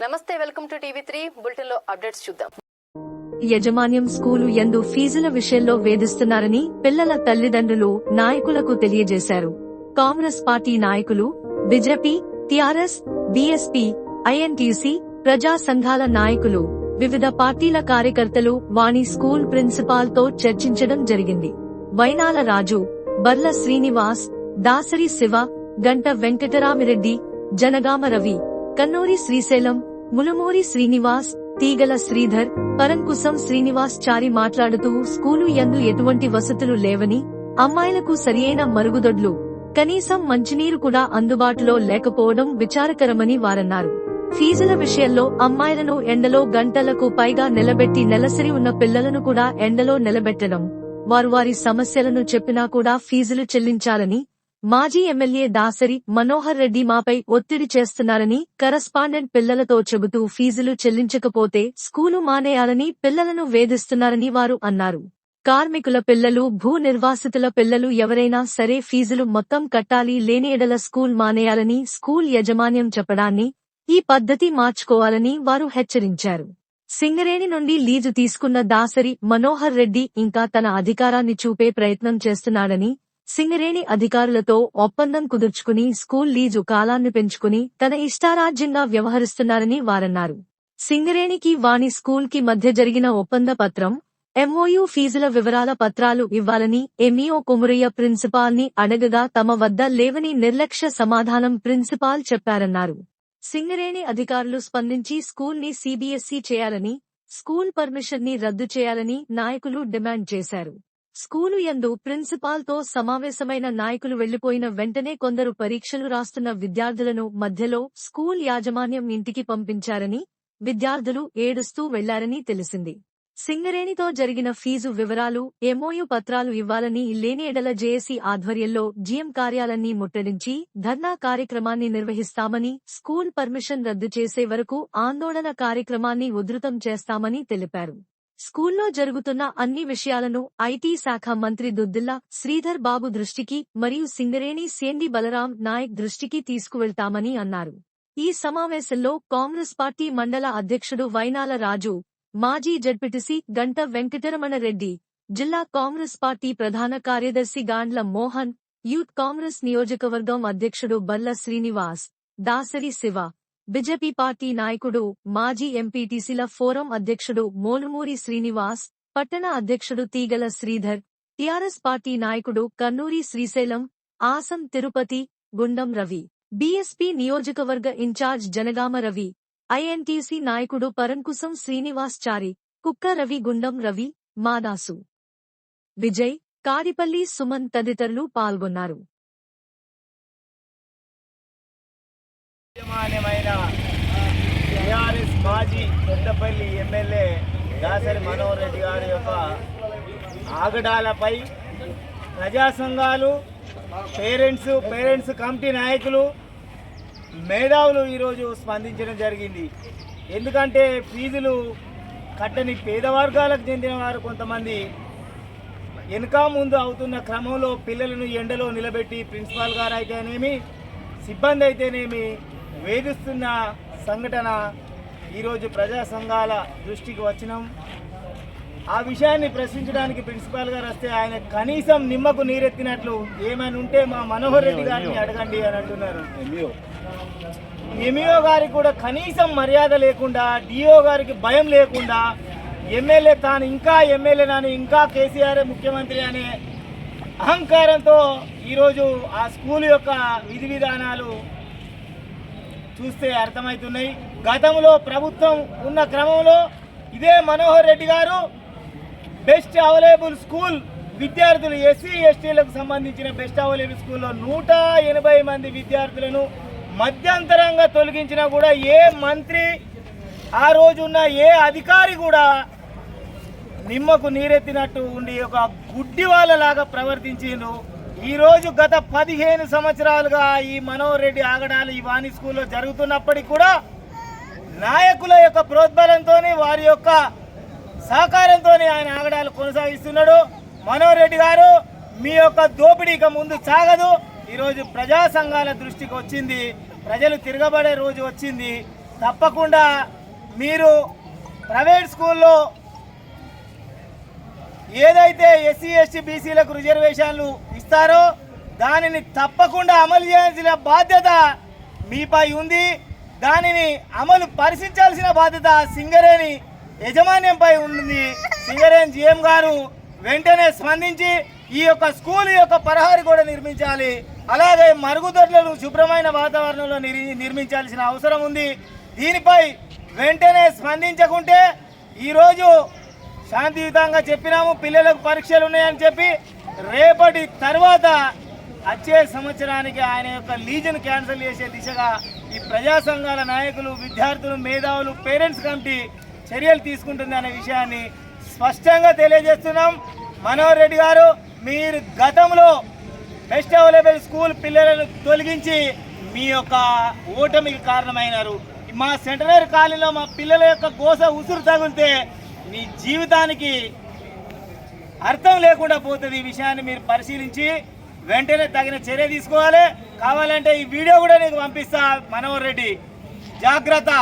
నమస్తే welcome to TV three. బులెటిన్లో updates చూద్దాం. యజమాన్యం స్కూలు ఎందు ఫీజుల విషయంలో వేధిస్తున్నారని పిల్లల తల్లిదండ్రులు నాయకులకు తెలియజేశారు. కాంగ్రెస్ పార్టీ నాయకులు బీజేపీ టిఆర్ఎస్ బీఎస్పీ ఐఎన్టీసీ ప్రజా సంఘాల నాయకులు వివిధ పార్టీల కార్యకర్తలు వాణి స్కూల్ ప్రిన్సిపాల్తో చర్చించడం జరిగింది. వైనాల రాజు బర్ల శ్రీనివాస్ దాసరి శివ గంట వెంకటరామిరెడ్డి జనగామ రవి కన్నూరి శ్రీశైలం ములమూరి శ్రీనివాస్ తీగల శ్రీధర్ పరంకుసం శ్రీనివాస్ చారి మాట్లాడుతూ స్కూలు ఎందు ఎటువంటి వసతులు లేవని అమ్మాయిలకు సరియైన మరుగుదొడ్లు కనీసం మంచినీరు కూడా అందుబాటులో లేకపోవడం విచారకరమని వారన్నారు. ఫీజుల విషయంలో అమ్మాయిలను ఎండలో గంటలకు పైగా నిలబెట్టి నెలసరి ఉన్న పిల్లలను కూడా ఎండలో నిలబెట్టడం వారు వారి సమస్యలను చెప్పినా కూడా ఫీజులు చెల్లించాలని మాజీ ఎమ్మెల్యే దాసరి మనోహర్ రెడ్డి మాపై ఒత్తిడి చేస్తున్నారని కరస్పాండెంట్ పిల్లలతో చెబుతూ ఫీజులు చెల్లించకపోతే స్కూలు మానేయాలని పిల్లలను వేధిస్తున్నారని వారు అన్నారు. కార్మికుల పిల్లలు భూ నిర్వాసితుల పిల్లలు ఎవరైనా సరే ఫీజులు మొత్తం కట్టాలి లేని ఎడల స్కూల్ మానేయాలని స్కూల్ యజమాన్యం చెప్పడాన్ని ఈ పద్ధతి మార్చుకోవాలని వారు హెచ్చరించారు. సింగరేణి నుండి లీజు తీసుకున్న దాసరి మనోహర్ రెడ్డి ఇంకా తన అధికారాన్ని చూపే ప్రయత్నం చేస్తున్నాడని సింగరేణి అధికారులతో ఒప్పందం కుదుర్చుకుని స్కూల్ లీజు కాలాన్ని పెంచుకుని తన ఇష్టారాజ్యంగా వ్యవహరిస్తున్నారని వారన్నారు. సింగరేణికి వాణి స్కూల్కి మధ్య జరిగిన ఒప్పంద పత్రం ఎంఓయూ ఫీజుల వివరాల పత్రాలు ఇవ్వాలని ఎంఈఓ కుమరయ్య ప్రిన్సిపాల్ని అడగగా తమ వద్ద లేవని నిర్లక్ష్య సమాధానం ప్రిన్సిపాల్ చెప్పారన్నారు. సింగరేణి అధికారులు స్పందించి స్కూల్ని సీబీఎస్ఈ చేయాలని స్కూల్ పర్మిషన్ని రద్దు చేయాలని నాయకులు డిమాండ్ చేశారు. స్కూలు యందు ప్రిన్సిపాల్తో సమావేశమైన నాయకులు వెళ్ళిపోయిన వెంటనే కొందరు పరీక్షలు రాస్తున్న విద్యార్థులను మధ్యలో స్కూల్ యాజమాన్యం ఇంటికి పంపించారని విద్యార్థులు ఏడుస్తూ వెళ్ళారని తెలిసింది. సింగరేణితో జరిగిన ఫీజు వివరాలు ఎమోయు పత్రాలు ఇవ్వాలని లేని ఎడల జేఏసీ ఆధ్వర్యంలో జీఎం కార్యాలన్నీ ముట్టడించి ధర్నా కార్యక్రమాన్ని నిర్వహిస్తామని స్కూల్ పర్మిషన్ రద్దు చేసే వరకు ఆందోళన కార్యక్రమాన్ని ఉధృతం చేస్తామని తెలిపారు. స్కూల్లో జరుగుతున్న అన్ని విషయాలను ఐటీ శాఖ మంత్రి దుద్దిల్లా శ్రీధర్ బాబు దృష్టికి మరియు సింగరేణి సేంది బలరాం నాయక్ దృష్టికి తీసుకువెళ్తామని అన్నారు. ఈ సమావేశంలో కాంగ్రెస్ పార్టీ మండల అధ్యక్షుడు వైనాల రాజు మాజీ జడ్పిటిసి గంట వెంకటరమణ రెడ్డి జిల్లా కాంగ్రెస్ పార్టీ ప్రధాన కార్యదర్శి గాండ్ల మోహన్ యూత్ కాంగ్రెస్ నియోజకవర్గం అధ్యక్షుడు బల్ల శ్రీనివాస్ దాసరి శివ బిజెపి పార్టీ నాయకుడు మాజీ ఎంపీటీసీల ఫోరం అధ్యక్షుడు మోలుమూరి శ్రీనివాస్ పట్టణ అధ్యక్షుడు తీగల శ్రీధర్ టీఆర్ఎస్ పార్టీ నాయకుడు కన్నూరి శ్రీశైలం ఆసం తిరుపతి గుండం రవి బీఎస్పీ నియోజకవర్గ ఇన్ఛార్జ్ జనగామ రవి ఐఎన్టీసీ నాయకుడు పరంకుసం శ్రీనివాస్ చారి కుక్క రవి గుండం రవి మాదాసు. విజయ్ కాడిపల్లి సుమన్ తదితరులు పాల్గొన్నారు. యజమాన్యమైన టీఆర్ఎస్ మాజీ పెద్దపల్లి ఎమ్మెల్యే దాసరి మనోహర్ రెడ్డి గారి యొక్క ఆగడాలపై ప్రజా సంఘాలు పేరెంట్స్ పేరెంట్స్ కమిటీ నాయకులు మేధావులు ఈరోజు స్పందించడం జరిగింది. ఎందుకంటే ఫీజులు కట్టని పేద వర్గాలకు చెందిన వారు కొంతమంది వెనుక ముందు అవుతున్న క్రమంలో పిల్లలను ఎండలో నిలబెట్టి ప్రిన్సిపాల్ గారు అయితేనేమి సిబ్బంది అయితేనేమి వేధిస్తున్న సంఘటన ఈరోజు ప్రజా సంఘాల దృష్టికి వచ్చినాం. ఆ విషయాన్ని ప్రశ్నించడానికి ప్రిన్సిపాల్ గారు వస్తే ఆయన కనీసం నిమ్మకు నీరెత్తినట్లు ఏమైనా ఉంటే మా మనోహర్ రెడ్డి గారిని అడగండి అని అంటున్నారు. ఎంఈఓ గారికి కూడా కనీసం మర్యాద లేకుండా డిఓ గారికి భయం లేకుండా ఎమ్మెల్యే తాను ఇంకా ఎమ్మెల్యేనని ఇంకా కేసీఆర్ ముఖ్యమంత్రి అనే అహంకారంతో ఈరోజు ఆ స్కూల్ యొక్క విధి విధానాలు చూస్తే అర్థమవుతున్నాయి. గతంలో ప్రభుత్వం ఉన్న క్రమంలో ఇదే మనోహర్ రెడ్డి గారు బెస్ట్ అవైలబుల్ స్కూల్ విద్యార్థులు ఎస్సీ ఎస్టీలకు సంబంధించిన బెస్ట్ అవైలబుల్ స్కూల్లో నూట ఎనభై మంది విద్యార్థులను మధ్యంతరంగా తొలగించినా కూడా ఏ మంత్రి ఆ రోజున్న ఏ అధికారి కూడా నిమ్మకు నీరెత్తినట్టు ఉండి ఒక గుడ్డి వాళ్ళలాగా ప్రవర్తించిండ్రు ఈరోజు గత పదిహేను సంవత్సరాలుగా ఈ మనోహర్ రెడ్డి ఆగడాలు ఈ వాణి స్కూల్లో జరుగుతున్నప్పటికీ కూడా నాయకుల యొక్క ప్రోద్బలంతో వారి యొక్క సహకారంతో ఆయన ఆగడాలు కొనసాగిస్తున్నాడు. మనోహర్ రెడ్డి గారు మీ యొక్క దోపిడీ ఇక ముందు సాగదు. ఈరోజు ప్రజా సంఘాల దృష్టికి వచ్చింది. ప్రజలు తిరగబడే రోజు వచ్చింది. తప్పకుండా మీరు ప్రైవేట్ స్కూల్లో ఏదైతే ఎస్సీ ఎస్టీ బీసీలకు రిజర్వేషన్లు ఇస్తారో దానిని తప్పకుండా అమలు చేయాల్సిన బాధ్యత మీపై ఉంది. దానిని అమలు పరిశీలించాల్సిన బాధ్యత సింగరేణి యజమాన్యంపై ఉంది సింగరేణి జిఎం గారు వెంటనే స్పందించి ఈ యొక్క స్కూల్ యొక్క పరహారి కూడా నిర్మించాలి. అలాగే మరుగుదొడ్లను శుభ్రమైన వాతావరణంలో నిర్మించాల్సిన అవసరం ఉంది. దీనిపై వెంటనే స్పందించకుంటే ఈరోజు శాంతియుతంగా చెప్పినాము పిల్లలకు పరీక్షలు ఉన్నాయని చెప్పి రేపటి తర్వాత వచ్చే సంవత్సరానికి ఆయన యొక్క లీజన్ క్యాన్సిల్ చేసే దిశగా ఈ ప్రజా సంఘాల నాయకులు విద్యార్థులు మేధావులు పేరెంట్స్ కమిటీ చర్యలు తీసుకుంటుంది అనే విషయాన్ని స్పష్టంగా తెలియజేస్తున్నాం. మనోహర్ రెడ్డి గారు మీరు గతంలో బెస్ట్ అవైలబుల్ స్కూల్ పిల్లలను తొలగించి మీ యొక్క ఓటమికి కారణమైనారు. మా సెంటనరీ కాలనీలో మా పిల్లల యొక్క గోస ఉసురు తగిలితే మీ జీవితానికి అర్థం లేకుండా పోతుంది ఈ విషయాన్ని మీరు పరిశీలించి వెంటనే తగిన చర్య తీసుకోవాలి. కావాలంటే ఈ వీడియో కూడా నీకు పంపిస్తా మనోహర్ రెడ్డి. జాగ్రత్త.